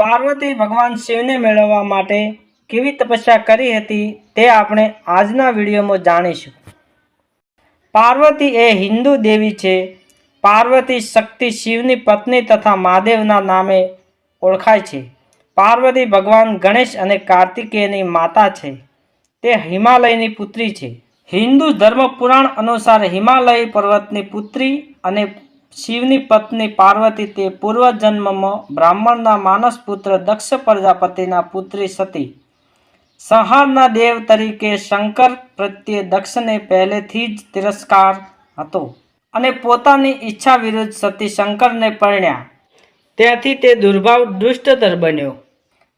પાર્વતી ભગવાન શિવને મેળવવા માટે કેવી તપસ્યા કરી હતી તે આપણે આજના વિડીયોમાં જાણીશું. પાર્વતી એ હિન્દુ દેવી છે. પાર્વતી શક્તિ શિવની પત્ની તથા મહાદેવના નામે ઓળખાય છે. પાર્વતી ભગવાન ગણેશ અને કાર્તિકેયની માતા છે. તે હિમાલયની પુત્રી છે. હિન્દુ ધર્મ પુરાણ અનુસાર હિમાલય પર્વતની પુત્રી અને શિવની પત્ની પાર્વતી તે પૂર્વજન્મમાં બ્રાહ્મણના માનસ પુત્ર દક્ષ પ્રજાપતિના પુત્રી સતી. સંહારના દેવ તરીકે શંકર પ્રત્યે દક્ષને પહેલેથી જ તિરસ્કાર હતો અને પોતાની ઈચ્છા વિરુદ્ધ સતી શંકરને પરણ્યા. ત્યાંથી તે દુર્ભાવ દુષ્ટતર બન્યો.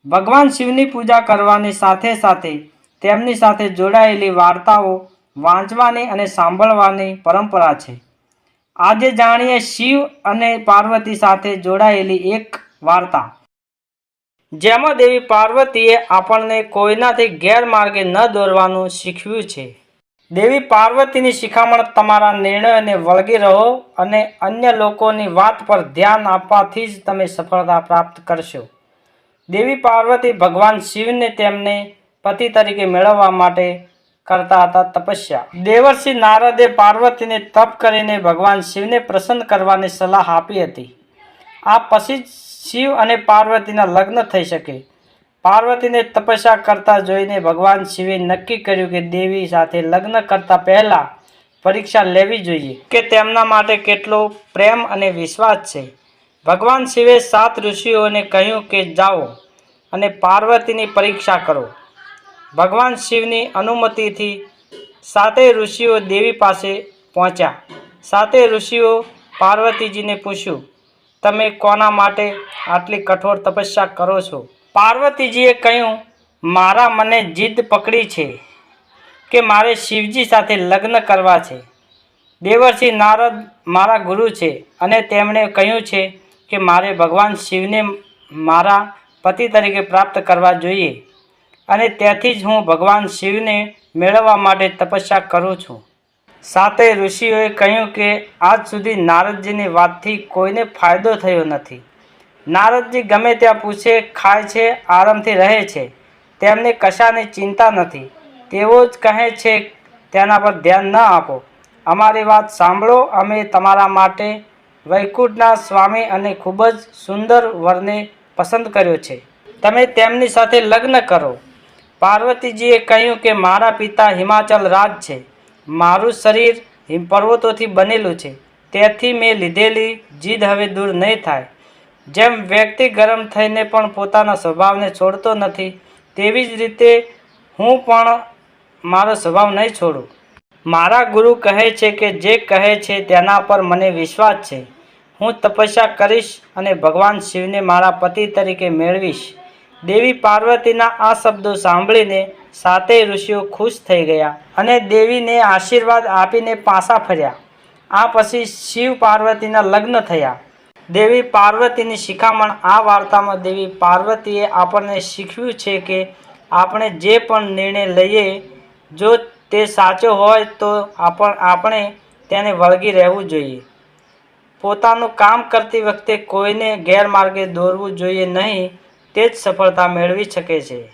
ભગવાન શિવની પૂજા કરવાની સાથે સાથે તેમની સાથે જોડાયેલી વાર્તાઓ વાંચવાની અને સાંભળવાની પરંપરા છે. આજે જાણીએ શિવ અને પાર્વતી સાથે જોડાયેલી એક વાર્તા. જેમાં દેવી પાર્વતીએ આપણને કોઈનાથી ગેરમાર્ગે ન દોરવાનું શીખવ્યું છે. દેવી પાર્વતીની શિખામણ તમારા નિર્ણયોને વળગી રહો અને અન્ય લોકોની વાત પર ધ્યાન આપવાથી જ તમે સફળતા પ્રાપ્ત કરશો. દેવી પાર્વતી ભગવાન શિવને તેમને પતિ તરીકે મેળવવા માટે કરતા હતા તપસ્યા. દેવર્ષિ નારદે પાર્વતીને તપ કરીને ભગવાન શિવને પ્રસન્ન કરવાની સલાહ આપી હતી. આ પછી જ શિવ અને પાર્વતીના લગ્ન થઈ શકે. પાર્વતીને તપસ્યા કરતા જોઈને ભગવાન શિવે નક્કી કર્યું કે દેવી સાથે લગ્ન કરતા પહેલાં પરીક્ષા લેવી જોઈએ કે તેમના માટે કેટલો પ્રેમ અને વિશ્વાસ છે. ભગવાન શિવે સાત ઋષિઓને કહ્યું કે જાઓ અને પાર્વતીની પરીક્ષા કરો. ભગવાન શિવની અનુમતિથી સાતે ઋષિઓ દેવી પાસે પહોંચ્યા. સાતે ઋષિઓ પાર્વતીજીને પૂછ્યું, તમે કોના માટે આટલી કઠોર તપસ્યા કરો છો? પાર્વતીજીએ કહ્યું, મારા મને જીદ પકડી છે કે મારે શિવજી સાથે લગ્ન કરવા છે. દેવર્ષિ નારદ મારા ગુરુ છે અને તેમણે કહ્યું છે કે મારે ભગવાન શિવને મારા પતિ તરીકે પ્રાપ્ત કરવા જોઈએ. અને ત્યાંથી જ હું ભગવાન શિવને મેળવવા માટે તપસ્યા કરું છું. સાથે ઋષિઓએ કહ્યું કે આજ સુધી નારદજીની વાતથી કોઈને ફાયદો થયો નથી. નારદજી ગમે ત્યાં પૂછે, ખાય છે, આરામથી રહે છે. તેમને કશાની ચિંતા નથી. તેઓ જ કહે છે, તેના પર ધ્યાન ન આપો. અમારી વાત સાંભળો, અમે તમારા માટે વૈકુંઠના સ્વામી અને ખૂબ જ સુંદર વરને પસંદ કર્યો છે. તમે તેમની સાથે લગ્ન કરો. પાર્વતીજીએ કહ્યું કે મારા પિતા હિમાચલ રાજ છે. મારું શરીર હિમ પર્વતોથી બનેલું છે. તેથી મેં લીધેલી જીદ હવે દૂર નહીં થાય. જેમ વ્યક્તિ ગરમ થઈને પણ પોતાના સ્વભાવને છોડતો નથી, તેવી જ રીતે હું પણ મારો સ્વભાવ નહીં છોડું. મારા ગુરુ કહે છે કે જે કહે છે તેના પર મને વિશ્વાસ છે. હું તપસ્યા કરીશ અને ભગવાન શિવને મારા પતિ તરીકે મેળવીશ. દેવી પાર્વતીના આ શબ્દો સાંભળીને સાતેય ઋષિઓ ખુશ થઈ ગયા અને દેવીને આશીર્વાદ આપીને પાછા ફર્યા. આ પછી શિવ પાર્વતીના લગ્ન થયા. દેવી પાર્વતીની શિખામણ આ વાર્તામાં દેવી પાર્વતીએ આપણને શીખવ્યું છે કે આપણે જે પણ નિર્ણય લઈએ, જો તે સાચો હોય તો આપણ, આપણે તેને વળગી રહેવું જોઈએ. પોતાનું કામ કરતી વખતે કોઈને ગેરમાર્ગે દોરવું જોઈએ નહીં. તે જ સફળતા મેળવી શકે છે.